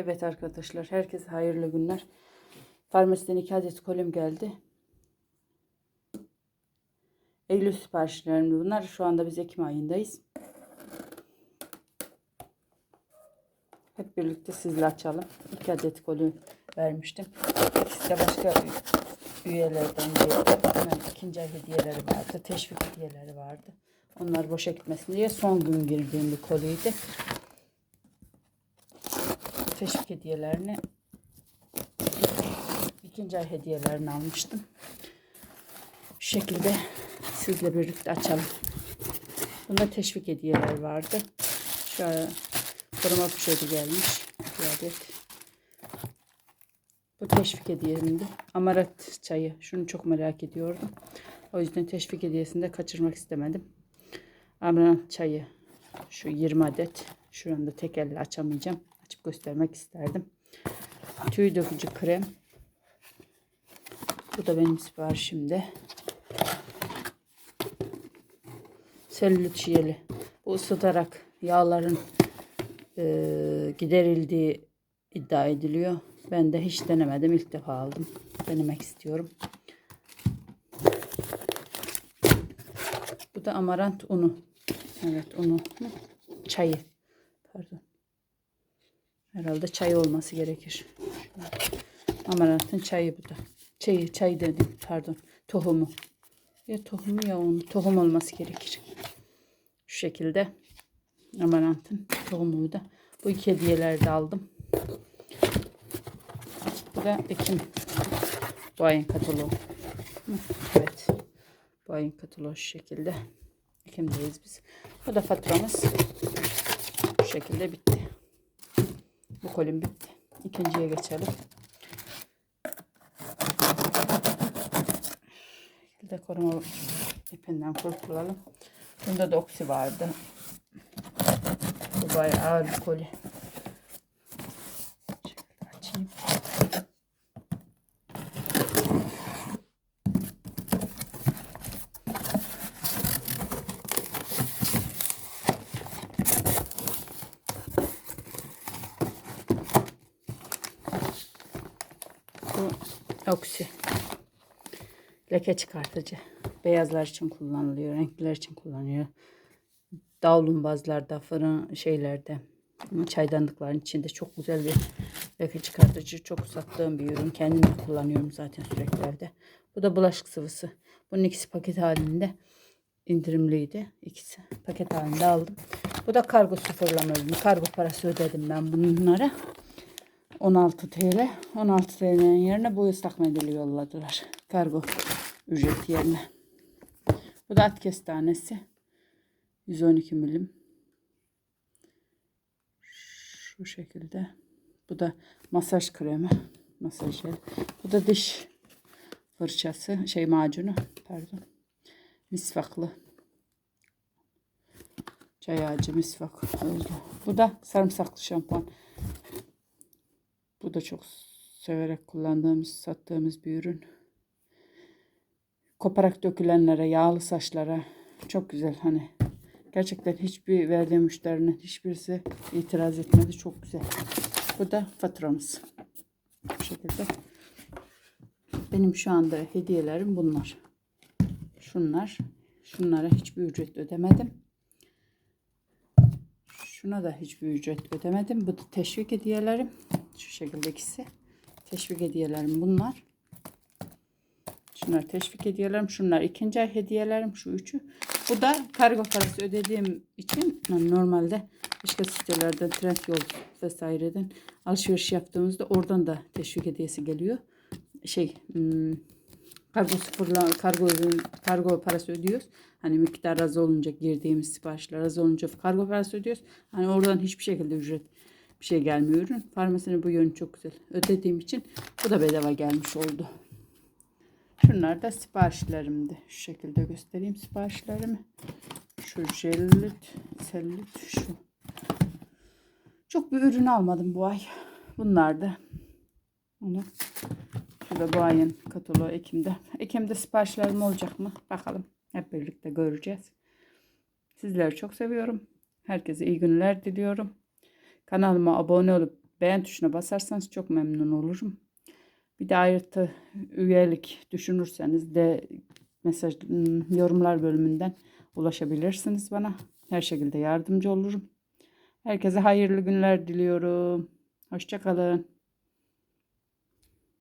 Evet arkadaşlar herkese hayırlı günler. Farmasiden iki adet kolim geldi. Eylül siparişlerimdi bunlar. Şu anda biz Ekim ayındayız. Hep birlikte sizle açalım. İki adet kolim vermiştim. İkisi de başka üyelerden geldi. Hemen ikinci hediyeleri vardı. Teşvik hediyeleri vardı. Onlar boşa gitmesin diye son gün girdiğim bir koliydi. Teşvik hediyelerini ikinci ay hediyelerini almıştım. Bu şekilde sizle birlikte açalım. Bunda teşvik hediyeler vardı. Şöyle koruma poşeti gelmiş. Bir adet. Bu teşvik hediyemdi. Amarat çayı. Şunu çok merak ediyordum. O yüzden teşvik hediyesini de kaçırmak istemedim. Amarat çayı. Şu 20 adet. Şuranı da tek elle açamayacağım. Açıp göstermek isterdim. Tüy dökücü krem. Bu da benim siparişimde. Selülit şiyeli. Bu ısıtarak yağların e, giderildiği iddia ediliyor. Ben de hiç denemedim. İlk defa aldım. Denemek istiyorum. Bu da amarant unu. Evet unu. Çayı. Pardon. Herhalde çay olması gerekir. Amarantın çayı bu da. Çayı, çay dedim pardon. Tohumu. Ya tohumu ya unu. Tohum olması gerekir. Şu şekilde. Amarantın tohumu da. Bu iki hediyeleri de aldım. Bu da Ekim. Bu ayın kataloğu. Evet. Bu ayın kataloğu şu şekilde. Ekim'deyiz biz. Bu da faturamız. Bu şekilde bitti. Bu kolim bitti. İkinciye geçelim. şekilde koruma ipinden kurtulalım. Bunda da oksi vardı. Bu bayağı ağır bir koli. Oksi. Leke çıkartıcı. Beyazlar için kullanılıyor. Renkliler için kullanılıyor. Davlumbazlarda, fırın şeylerde, çaydanlıkların içinde çok güzel bir leke çıkartıcı. Çok sattığım bir ürün. Kendim de kullanıyorum zaten sürekli evde. Bu da bulaşık sıvısı. Bunun ikisi paket halinde indirimliydi. İkisi paket halinde aldım. Bu da kargo sıfırlama ürünü. Kargo parası ödedim ben bunlara. 16 TL. 16 TL'nin yerine bu ıslak mendili yolladılar. Kargo ücreti yerine. Bu da at kestanesi. 112 milim. Şu şekilde. Bu da masaj kremi. Masaj jel. Bu da diş fırçası. Şey macunu. Pardon. Misvaklı. Çay ağacı misvak. Öyle. Bu da sarımsaklı şampuan. Bu da çok severek kullandığımız, sattığımız bir ürün. Koparak dökülenlere, yağlı saçlara çok güzel hani. Gerçekten hiçbir verdiğim müşterinin hiçbirisi itiraz etmedi. Çok güzel. Bu da faturamız. Bu şekilde. Benim şu anda hediyelerim bunlar. Şunlar. Şunlara hiçbir ücret ödemedim. Şuna da hiçbir ücret ödemedim. Bu da teşvik hediyelerim. Şu şekilde ikisi. Teşvik hediyelerim bunlar. Şunlar teşvik hediyelerim. Şunlar ikinci ay hediyelerim. Şu üçü. Bu da kargo parası ödediğim için normalde başka sitelerden Trendyol vesaireden alışveriş yaptığımızda oradan da teşvik hediyesi geliyor. Şey hmm, kargo sıfırla kargo kargo parası ödüyoruz. Hani miktar az olunca girdiğimiz siparişler az olunca kargo parası ödüyoruz. Hani oradan hiçbir şekilde ücret bir şey gelmiyor ürün. Farmasinin bu yönü çok güzel. Ödediğim için bu da bedava gelmiş oldu. Şunlar da siparişlerimdi. Şu şekilde göstereyim siparişlerimi. Şu jellit, selülit, şu. Çok bir ürün almadım bu ay. Bunlar da. Onu. Şurada bu ayın kataloğu Ekim'de. Ekim'de siparişlerim olacak mı? Bakalım. Hep birlikte göreceğiz. Sizleri çok seviyorum. Herkese iyi günler diliyorum. Kanalıma abone olup beğen tuşuna basarsanız çok memnun olurum. Bir de ayrıntı üyelik düşünürseniz de mesaj ım, yorumlar bölümünden ulaşabilirsiniz bana. Her şekilde yardımcı olurum. Herkese hayırlı günler diliyorum. Hoşçakalın.